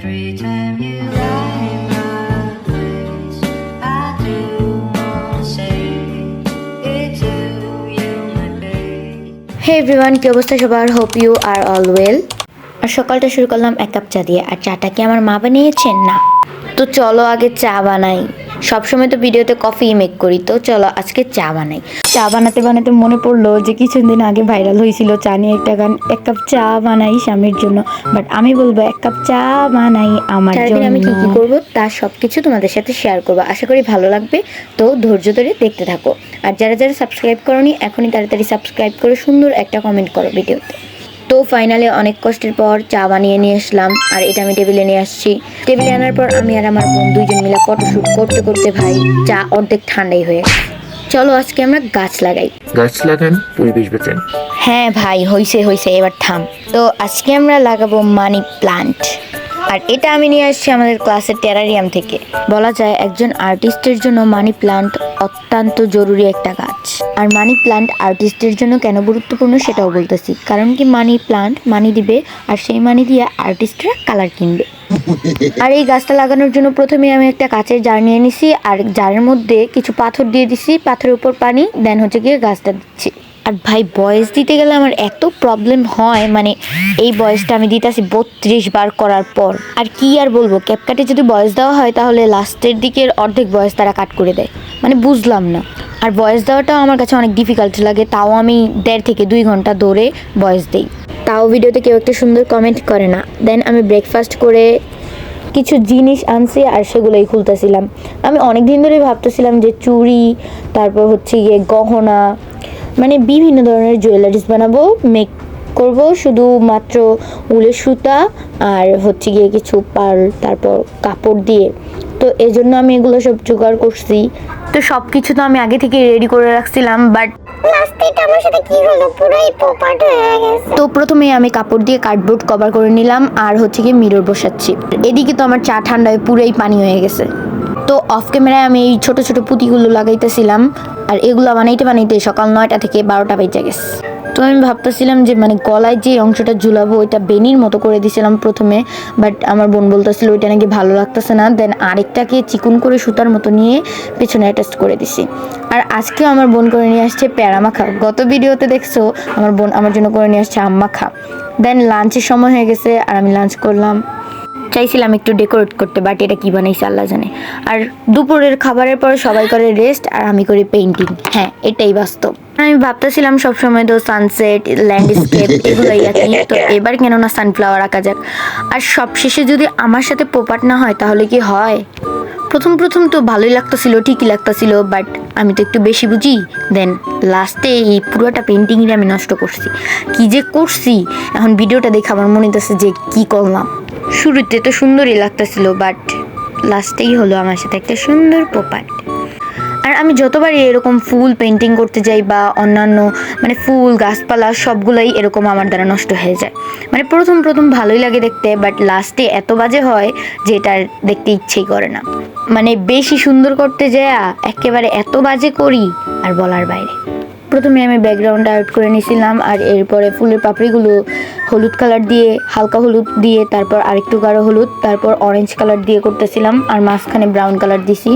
হে everyone কি অবস্থা সবার? Hope you are all well আর সকালটা শুরু করলাম এক কাপ চা দিয়ে। আর চাটা কি আমার মা বানিয়েছেন না। তো চলো আগে চা বানাই। সবসময় তো ভিডিওতে কফি মেক করি তো চলো আজকে চা বানাই। চা বানাতে বানাতে মনে পড়ল যে কিছুদিন আগে ভাইরাল হয়েছিল চা নিয়ে একটা গান এক কাপ চা বানাই স্বামীর জন্য। বাট আমি বলব এক কাপ চা বানাই আমার জন্য আমি কি কি করব তার সব কিছু তোমাদের সাথে শেয়ার করব। আশা করি ভালো লাগবে তো ধৈর্য ধরে দেখতে থাকো। আর যারা যারা সাবস্ক্রাইব করনি এখনই তাড়াতাড়ি সাবস্ক্রাইব করে সুন্দর একটা কমেন্ট করো ভিডিওতে তো ফাইনালে অনেক কষ্টের পর চা বানিয়ে নিয়ে আসলাম। আর এটা আমি টেবিলে নিয়ে আসছি। টেবিলে আনার পর আমি আর আমার বোন দুইজন মিলে ফটোশ্যুট করতে করতে ভাই চা অর্ধেক ঠান্ডাই হয়ে গেছে। চলো আজকে আমরা গাছ লাগাই। গাছ লাগান পরিবেশ বাঁচান। হ্যাঁ ভাই হইছে হইছে এবার থাম। তো আজকে আমরা লাগাবো মানি প্লান্ট। আর এটা আমি নিয়ে আসছি আমাদের ক্লাসের টেরারিয়াম থেকে। বলা যায় একজন আর্টিস্টের জন্য মানি প্লান্ট অত্যন্ত জরুরি একটা গাছ আর মানি প্লান্ট আর্টিস্টের জন্য কেন গুরুত্বপূর্ণ সেটাও বলতেছি। কারণ কি মানি প্লান্ট মানি দিবে, আর সেই মানি দিয়ে আর্টিস্টরা কালার কিনবে। আর এই গাছটা লাগানোর জন্য প্রথমে আমি একটা কাচের জার নিয়ে নিছি, আর জারের মধ্যে কিছু পাথর দিয়ে দিছি। পাথরের উপর পানি দেন হচ্ছে গিয়ে গাছটা দিচ্ছি। আর ভাই, বয়স দিতে গেলে আমার এত প্রবলেম হয় মানে এই বয়সটা আমি দিতেছি বত্রিশ বার করার পর। আর কি আর বলব ক্যাপকাটে যদি বয়স দেওয়া হয়, তাহলে লাস্টের দিকের অর্ধেক বয়স তারা কাট করে দেয়। মানে বুঝলাম না। আর বয়স দেওয়াটাও আমার কাছে অনেক ডিফিকাল্ট লাগে, তাও আমি দেড় থেকে দুই ঘণ্টা ধরে বয়স দিই। তাও ভিডিওতে কেউ একটা সুন্দর কমেন্ট করে না। দেন আমি ব্রেকফাস্ট করে কিছু জিনিস আনছি আর সেগুলোই খুলতেছিলাম। আমি অনেক দিন ধরে ভাবতেছিলাম যে চুড়ি, তারপর হচ্ছে গিয়ে গহনা মানে বিভিন্ন ধরনের জুয়েলারিস বানাবো মেক করব শুধু মাত্র উলের সুতা আর হচ্ছে গিয়ে কিছু পার্ল তারপর কাপড় দিয়ে। তো এই জন্য আমি এগুলো সব জোগাড় করছি। তো সব কিছু তো আমি আগে থেকে রেডি করে রাখছিলাম বাট তো প্রথমে আমি কাপড় দিয়ে কার্ডবোর্ড কভার করে নিলাম আর হচ্ছে গিয়ে মিরর বসাচ্ছি। এদিকে তো আমার চা ঠান্ডায় পুরোই পানি হয়ে গেছে। তো অফ ক্যামেরায় আমি এই ছোট ছোট পুঁতিগুলো লাগাইতেছিলাম। আর এগুলো বানাইতে বানাইতে সকাল নয়টা থেকে বারোটা বেজে গেছে। তো আমি ভাবতেছিলাম যে মানে গলায় যে অংশটা ঝুলাবো, ওইটা বেনির মতো করে দিছিলাম প্রথমে। বাট আমার বোন বলতেছিল, ওইটা নাকি ভালো লাগতেছে না। দেন আরেকটাকে চিকুন করে সুতার মতো নিয়ে পেছনে অ্যাটাচ করে দিছি। আর আজকেও আমার বোন করে নিয়ে আসছে প্যারা মাখা। গত ভিডিওতে দেখছ, আমার বোন আমার জন্য করে নিয়ে আসছে আম মাখা। দেন লাঞ্চের সময় হয়ে গেছে, আর আমি লাঞ্চ করলাম। চাইছিলাম একটু ডেকোরেট করতে বাট এটা কি বানাইছে আল্লাহ জানে। আর দুপুরের খাবারের পর সবাই করে রেস্ট আর আমি করি পেন্টিং হ্যাঁ এটাই বাস্তব। আমি ভাবতেছিলাম সবসময় তো সানসেট ল্যান্ডস্কেপ এগুলোই আঁকি তো এবার কেন না সানফ্লাওয়ার আঁকা যাক। আর সবশেষে যদি আমার সাথে পোপাট না হয়, তাহলে কি হয়? প্রথম প্রথম তো ভালোই লাগতেছিল, ঠিকই লাগতেছিল বাট আমি তো একটু বেশি বুঝি। দেন লাস্টে এই পুরোটা পেন্টিংই আমি নষ্ট করছি। কি যে করছি? এখন ভিডিওটা দেখে আমার মনে হচ্ছে যে কি করলাম। শুরুতে তো সুন্দরই লাগতেছিল বাট লাস্টেই হলো আমার সাথে একটা সুন্দর পোপাট। আর আমি যতবারই এরকম ফুল পেন্টিং করতে যাই বা অন্যান্য মানে ফুল, গাছপালা, সবগুলোই এরকম আমার দ্বারা নষ্ট হয়ে যায়। মানে প্রথম প্রথম ভালোই লাগে দেখতে বাট লাস্টে এত বাজে হয় যে এটা দেখতে ইচ্ছেই করে না। মানে বেশি সুন্দর করতে যায় একেবারে এত বাজে করি আর বলার বাইরে। প্রথমে আমি ব্যাকগ্রাউন্ড আউট করে নিয়েছিলাম আর এরপরে ফুলের পাপড়িগুলো হলুদ কালার দিয়ে, হালকা হলুদ দিয়ে, তারপর আরেকটু গাঢ় হলুদ, তারপর অরেঞ্জ কালার দিয়ে করতেছিলাম, আর মাঝখানে ব্রাউন কালার দিছি।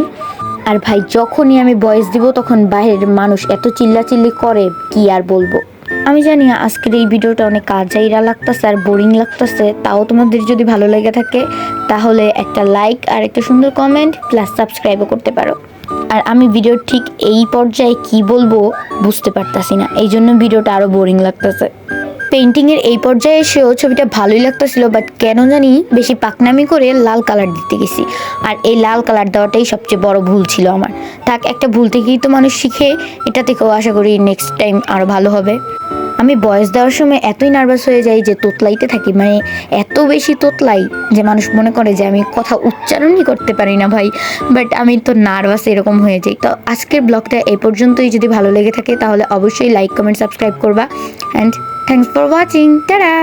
আর ভাই, যখনই আমি বয়স দিব, তখন বাইরের মানুষ এত চিল্লাচিল্লি করে, কি আর বলব? আমি জানি আজকের এই ভিডিওটা অনেক কাজাইরা লাগতেছে আর বোরিং লাগতেছে, তাও তোমাদের যদি ভালো লেগে থাকে, তাহলে একটা লাইক আর একটা সুন্দর কমেন্ট প্লাস সাবস্ক্রাইবও করতে পারো। আর আমি ভিডিও ঠিক এই পর্যায়ে কি বলব বুঝতে পারতাছি না। এই জন্য ভিডিওটা আরও বোরিং লাগতেছে। পেন্টিংয়ের এই পর্যায়ে এসেও ছবিটা ভালোই লাগতেছিল বাট কেন জানি বেশি পাকনামি করে লাল কালার দিতে গেছি। আর এই লাল কালার দেওয়াটাই সবচেয়ে বড় ভুল ছিল আমার। থাক, একটা ভুল থেকেই তো মানুষ শিখে, এটা থেকেও আশা করি নেক্সট টাইম আরও ভালো হবে। আমি বয়স দেওয়ার সময় এতই নার্ভাস হয়ে যাই যে তোতলাইতে থাকি। মানে এত বেশি তোতলাই যে মানুষ মনে করে যে আমি কথা উচ্চারণই করতে পারি না ভাই। বাট আমি তো নার্ভাস এরকম হয়ে যাই। তো আজকের ব্লগটা এ পর্যন্তই। যদি ভালো লেগে থাকে তাহলে অবশ্যই লাইক কমেন্ট সাবস্ক্রাইব করবা। And thanks for watching tata!